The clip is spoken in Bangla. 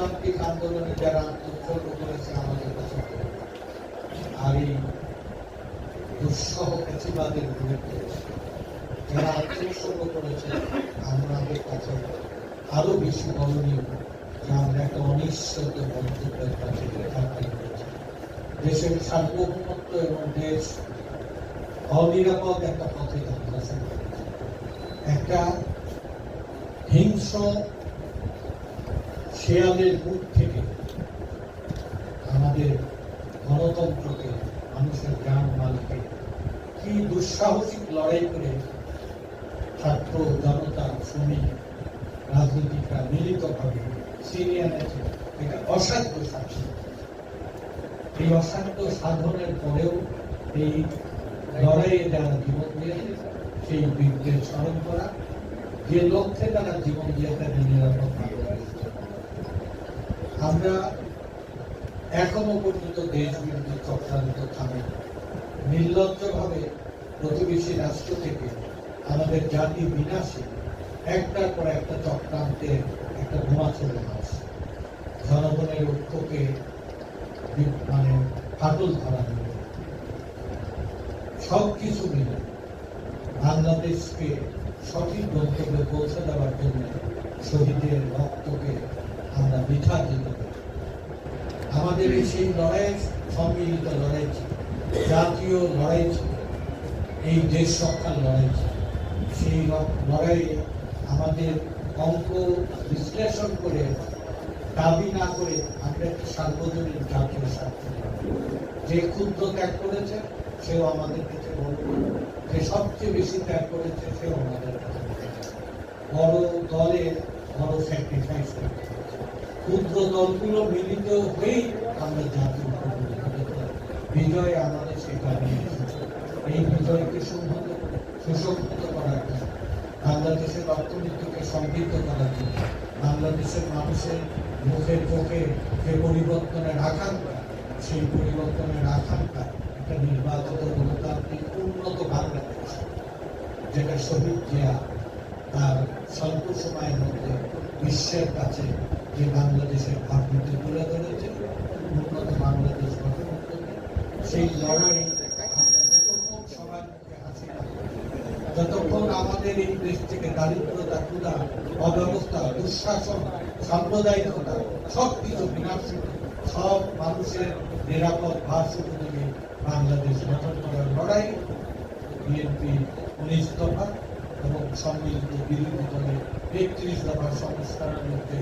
গণতান্ত্রিক আন্দোলনে যারা উৎসর্গ করেছে আমাদের কাছে। আর এই দুঃসহ প্রতিবাদের বিরুদ্ধে যারা আত্মোৎসর্গ করেছে আমাদের কাছে আরও বেশি করণীয় যে আমরা একটা অনিশ্চিত মন্তব্যের কাছে দেশের সার্বভৌমত্ব এবং দেশ অনিরাপদ একটা পথে যাত্রা করেছে। একটা হিংস্র শেয়ালের মুখ থেকে আমাদের গণতন্ত্রকে, মানুষের গান মালকে কি দুঃসাহসিক লড়াই করে ছাত্র, জনতা, শ্রমিক, রাজনীতিকরা মিলিতভাবে সিনিয়র নেতা এটা অসাধ্য শাসন এই অসাধ্য সাধনের পরেও এই লড়াইয়ে যারা জীবন দিয়েছে, সেই বীরদের স্মরণ করা, যে লক্ষ্যে তারা জীবন দিয়ে তাদের নিরাপদ আমরা এখনও পর্যন্ত দেশ বিরোধী চক্রান্ত থামে নির্লজ্জ ভাবে প্রতিবেশী রাষ্ট্র থেকে আমাদের জাতি বিনাশে একটার পর একটা চক্রান্তের একটা ধোঁয়া চলে আসছে জনগণের ঐক্যকে মানে ফাটল ধরানো সব কিছু মিলে বাংলাদেশকে সঠিক গন্তব্যে পৌঁছে দেওয়ার জন্য শহীদের রক্তকে আমরা বৃথা আমাদের এই সেই লড়াই, সম্মিলিত লড়াই, জাতীয় লড়াই এই দেশ রক্ষার লড়াই সেই লড়াইয়ে আমাদের অঙ্ক বিশ্লেষণ করে, দাবি না করে আমরা একটা সার্বজনীন জাতীয় স্বার্থ যে ক্ষুদ্র ত্যাগ করেছে, সেও আমাদের কাছে বলব যে সবচেয়ে বেশি ত্যাগ করেছে, সেও আমাদের কাছে বড়। দলে বড় স্যাক্রিফাইস করতে হয়েছে। ক্ষুদ্র দলগুলো মিলিত হয়েই আমরা জাতীয়। বিজয় আমাদের সেখানে এই বিজয়কে সংহত সুসংহত করার জন্য, বাংলাদেশের অর্থনীতিকে সমৃদ্ধ করার জন্য, বাংলাদেশের মানুষের মুখের চোখে যে পরিবর্তনের আকাঙ্ক্ষা, সেই পরিবর্তনের আকাঙ্ক্ষা একটা নির্বাচিত গণতান্ত্রিক উন্নত বাংলাদেশ, যেটা শহীদ জিয়া তার স্বল্প সময়ের মধ্যে বিশ্বের কাছে যে বাংলাদেশের ভাবমূর্তি তুলে ধরেছে, উন্নত বাংলাদেশ জন্য সেই লড়াই যতক্ষণ আমাদের এই দেশ থেকে দারিদ্রতা অব্যবস্থা, দুঃশাসন সাম্প্রদায়িকতা সব কিছু সব মানুষের নিরাপদ উপযোগী বাংলাদেশ গঠন করার লড়াই বিএনপি উনিশ দফা সম্মিলিত বিরোধী দলের একত্রিশ দফার সংস্কারের মধ্যে